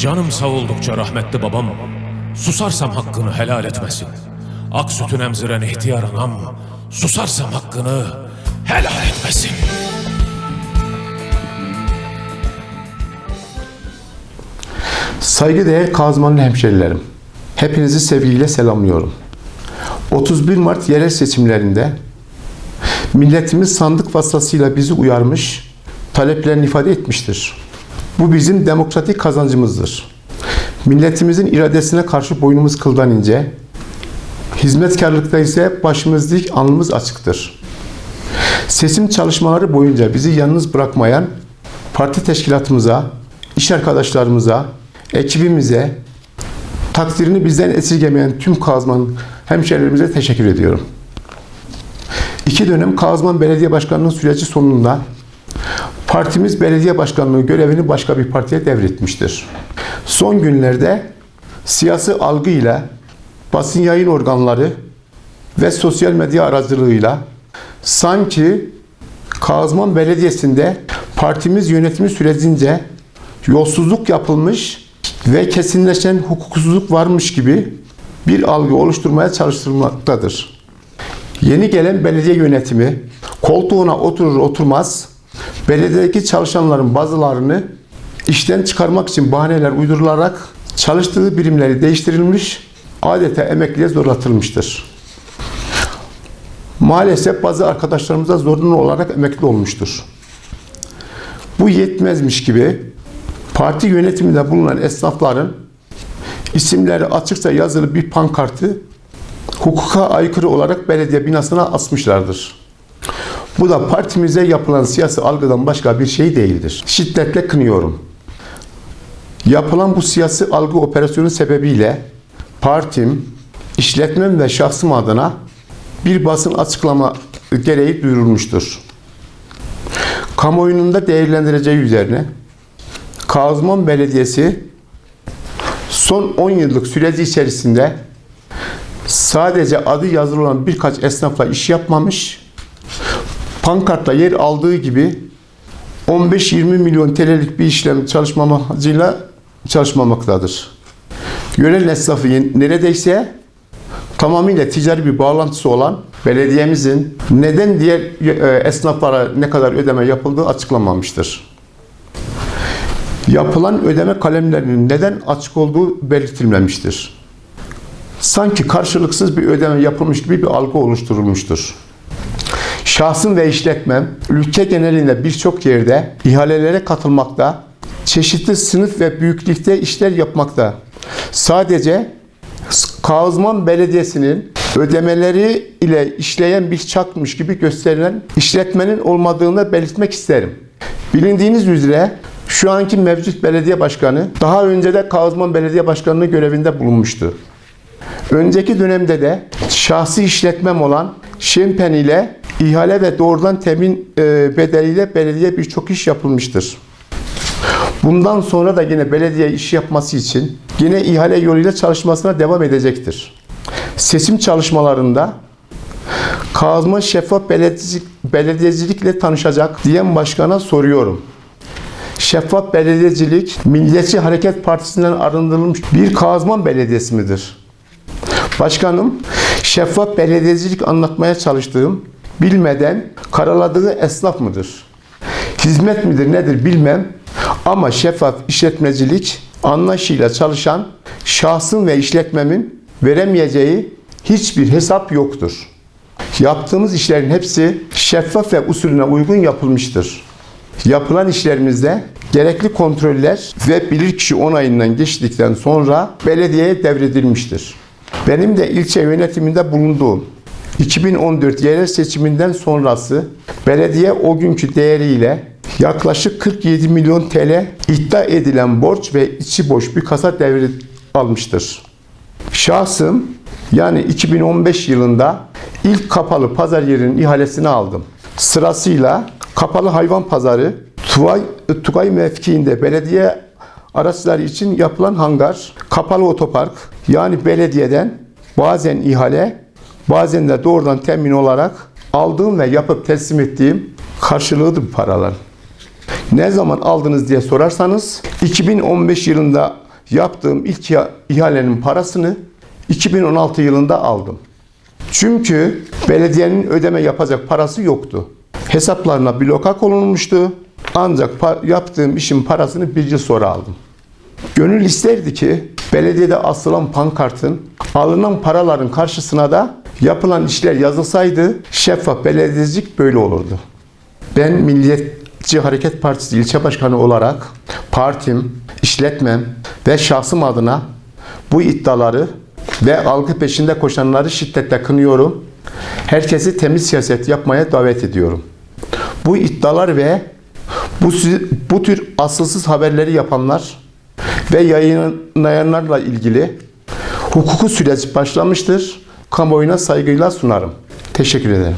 Canım sağ oldukça rahmetli babam, susarsam hakkını helal etmesin. Ak sütün emziren ihtiyar anam, susarsam hakkını helal etmesin. Saygıdeğer Kazmanlı hemşerilerim. Hepinizi sevgiyle selamlıyorum. 31 Mart yerel seçimlerinde milletimiz sandık vasıtasıyla bizi uyarmış, taleplerini ifade etmiştir. Bu bizim demokratik kazancımızdır. Milletimizin iradesine karşı boynumuz kıldan ince, hizmetkarlıkta ise başımız dik, alnımız açıktır. Seçim çalışmaları boyunca bizi yalnız bırakmayan parti teşkilatımıza, iş arkadaşlarımıza, ekibimize, takdirini bizden esirgemeyen tüm Kazman hemşehrilerimize teşekkür ediyorum. İki dönem Kazman Belediye Başkanlığı süreci sonunda partimiz belediye başkanlığı görevini başka bir partiye devretmiştir. Son günlerde siyasi algıyla basın yayın organları ve sosyal medya aracılığıyla sanki Kazman Belediyesi'nde partimiz yönetimi sürecince yolsuzluk yapılmış ve kesinleşen hukuksuzluk varmış gibi bir algı oluşturmaya çalıştırmaktadır. Yeni gelen belediye yönetimi koltuğuna oturur oturmaz belediyedeki çalışanların bazılarını işten çıkarmak için bahaneler uydurularak çalıştığı birimleri değiştirilmiş, adeta emekliye zorlatılmıştır. Maalesef bazı arkadaşlarımız da zorunlu olarak emekli olmuştur. Bu yetmezmiş gibi parti yönetiminde bulunan esnafların isimleri açıkça yazılı bir pankartı hukuka aykırı olarak belediye binasına asmışlardır. Bu da partimize yapılan siyasi algıdan başka bir şey değildir. Şiddetle kınıyorum. Yapılan bu siyasi algı operasyonu sebebiyle partim, işletmem ve şahsım adına bir basın açıklama gereği duyurulmuştur. Kamuoyunun da değerlendireceği üzerine Kazman Belediyesi son 10 yıllık süreci içerisinde sadece adı yazılı olan birkaç esnafla iş yapmamış, pankartla yer aldığı gibi 15-20 milyon TL'lik bir işlem çalışma çalışmamaktadır. Yörel esnafı neredeyse tamamıyla ticari bir bağlantısı olan belediyemizin neden diğer e, esnaflara ne kadar ödeme yapıldığı açıklanmamıştır. Yapılan ödeme kalemlerinin neden açık olduğu belirtilmemiştir. Sanki karşılıksız bir ödeme yapılmış gibi bir algı oluşturulmuştur. Şahsım ve işletmem ülke genelinde birçok yerde ihalelere katılmakta, çeşitli sınıf ve büyüklükte işler yapmakta. Sadece Kağızman Belediyesi'nin ödemeleri ile işleyen bir çakmış gibi gösterilen işletmenin olmadığını belirtmek isterim. Bilindiğiniz üzere şu anki mevcut belediye başkanı daha önce de Kağızman Belediye Başkanlığı görevinde bulunmuştu. Önceki dönemde de şahsi işletmem olan Şempen ile ihale ve doğrudan temin e, bedeliyle belediye birçok iş yapılmıştır. Bundan sonra da yine belediye iş yapması için yine ihale yoluyla çalışmasına devam edecektir. Seçim çalışmalarında Kazma şeffaf belediyecilik, belediyecilikle tanışacak diyen başkana soruyorum. Şeffaf belediyecilik Milliyetçi Hareket Partisi'nden arındırılmış bir Kazman Belediyesi midir? Başkanım, şeffaf belediyecilik anlatmaya çalıştığım bilmeden karaladığı esnaf mıdır? Hizmet midir nedir bilmem ama şeffaf işletmecilik anlayışıyla çalışan şahsın ve işletmemin veremeyeceği hiçbir hesap yoktur. Yaptığımız işlerin hepsi şeffaf ve usulüne uygun yapılmıştır. Yapılan işlerimizde gerekli kontroller ve bilirkişi onayından geçtikten sonra belediyeye devredilmiştir. Benim de ilçe yönetiminde bulunduğum 2014 yerel seçiminden sonrası belediye o günkü değeriyle yaklaşık 47 milyon TL iddia edilen borç ve içi boş bir kasa devri almıştır. Şahsım yani 2015 yılında ilk kapalı pazar yerinin ihalesini aldım. Sırasıyla kapalı hayvan pazarı, Tugay, Tugay mevkiinde belediye araçları için yapılan hangar, kapalı otopark yani belediyeden bazen ihale, bazen de doğrudan temin olarak aldığım ve yapıp teslim ettiğim karşılığıdır bu paralar. Ne zaman aldınız diye sorarsanız 2015 yılında yaptığım ilk iha- ihalenin parasını 2016 yılında aldım. Çünkü belediyenin ödeme yapacak parası yoktu. Hesaplarına bloka konulmuştu. Ancak yaptığım işin parasını bir yıl sonra aldım. Gönül isterdi ki belediyede asılan pankartın alınan paraların karşısına da yapılan işler yazılsaydı şeffaf belediyecilik böyle olurdu. Ben Milliyetçi Hareket Partisi ilçe başkanı olarak partim, işletmem ve şahsım adına bu iddiaları ve algı peşinde koşanları şiddetle kınıyorum. Herkesi temiz siyaset yapmaya davet ediyorum. Bu iddialar ve bu, bu tür asılsız haberleri yapanlar ve yayınlayanlarla ilgili hukuku süreci başlamıştır. Kamuoyuna saygıyla sunarım. Teşekkür ederim.